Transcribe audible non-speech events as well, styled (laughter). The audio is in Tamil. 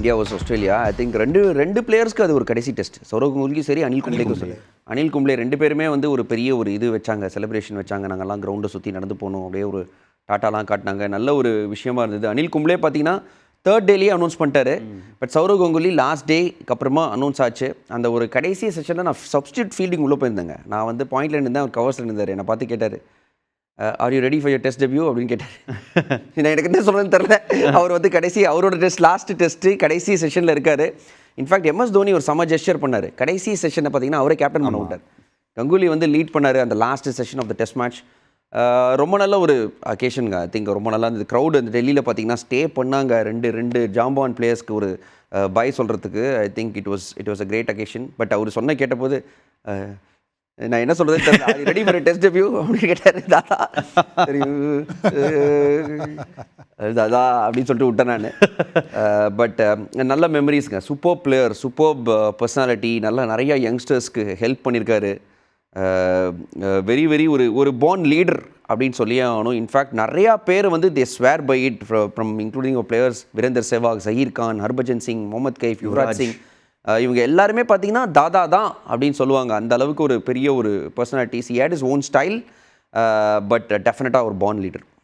India versus Australia. I think ரெண்டு ரெண்டு பிளேயர்ஸ்க்கு அது ஒரு கடைசி டெஸ்ட் சௌரவ் கங்குலிக்கும் சரி அனில் கும்ளேக்கும் சரி. அனில் கும்ளே ரெண்டு பேருமே வந்து ஒரு பெரிய ஒரு இது வச்சாங்க செலிப்ரேஷன் வச்சாங்க. நாங்கள்லாம் கிரவுண்டை சுற்றி நடந்து போனோம். அப்படியே ஒரு டாட்டாலாம் காட்டினாங்க. நல்ல ஒரு விஷயமா இருந்தது. அனில் கும்ளே பார்த்தீங்கன்னா தேர்ட் டேலேயே அனௌன்ஸ் பண்ணிட்டாரு. பட் சௌரவ் கங்குலி லாஸ்ட் டேக்கு அப்புறமா அனௌன்ஸ் ஆச்சு. அந்த ஒரு கடைசி செஷனில் நான் சப்ஸ்டியூட் ஃபீல்டிங் உள்ளே போயிருந்தேங்க. நான் வந்து பாயிண்ட்ல இருந்தேன் அவர் கவர்ஸில் இருந்தார் என்னை பார்த்து கேட்டார் are you ready for your test debut அப்படின்னு கேட்டார். (laughs) நான் எனக்கு என்ன சொல்கிறேன்னு தெரில அவர் வந்து கடைசி அவரோட டெஸ்ட் லாஸ்ட் டெஸ்ட்டு கடைசி செஷனில் இருக்கார். இன்ஃபேக்ட் எம்எஸ் தோனி ஒரு செம ஜெஸ்டர் பண்ணார். கடைசி செஷனை பார்த்தீங்கன்னா அவரே கேப்டன் பண்ண விட்டார். கங்குலி வந்து லீட் பண்ணார் அந்த last session of the test match ரொம்ப நல்ல ஒரு அக்கேஷனுங்க ஐ திங்க் ரொம்ப நல்லா இருந்தது. க்ரௌட் அந்த டெல்லியில் பார்த்தீங்கன்னா ஸ்டே பண்ணாங்க. ரெண்டு ரெண்டு ஜாம்பான் பிளேயர்ஸ்க்கு ஒரு பாய் சொல்கிறதுக்கு I think it was it was a great occasion but அவர் சொன்ன கேட்டபோது அஹ், நான் என்ன சொல்றது தெரியல. ரெடி ஃபார் டெஸ்ட் டெபியூ அப்படின்னு கேட்டாரு. தாதா தாதா அப்படின்னு சொல்லிட்டு விட்டேன் நான். பட் நல்ல மெமரிஸ்ங்க சூப்பர் பிளேயர் சூப்பர் பர்சனாலிட்டி நல்லா நிறைய யங்ஸ்டர்ஸ்க்கு ஹெல்ப் பண்ணியிருக்காரு வெரி வெரி ஒரு ஒரு born லீடர் அப்படின்னு சொல்லியே ஆகணும். இன்ஃபேக்ட் நிறையா பேர் வந்து they swear by it from including players Virender Sehwag Zaheer Khan Harbhajan Singh Mohammad Kaif Yuvraj Singh இவங்க எல்லாருமே பார்த்தீங்கன்னா தாதா தான் அப்படின்னு சொல்லுவாங்க. அந்த அளவுக்கு ஒரு பெரிய ஒரு personalities had his own style but டெஃபினட்டாக ஒரு born லீடர்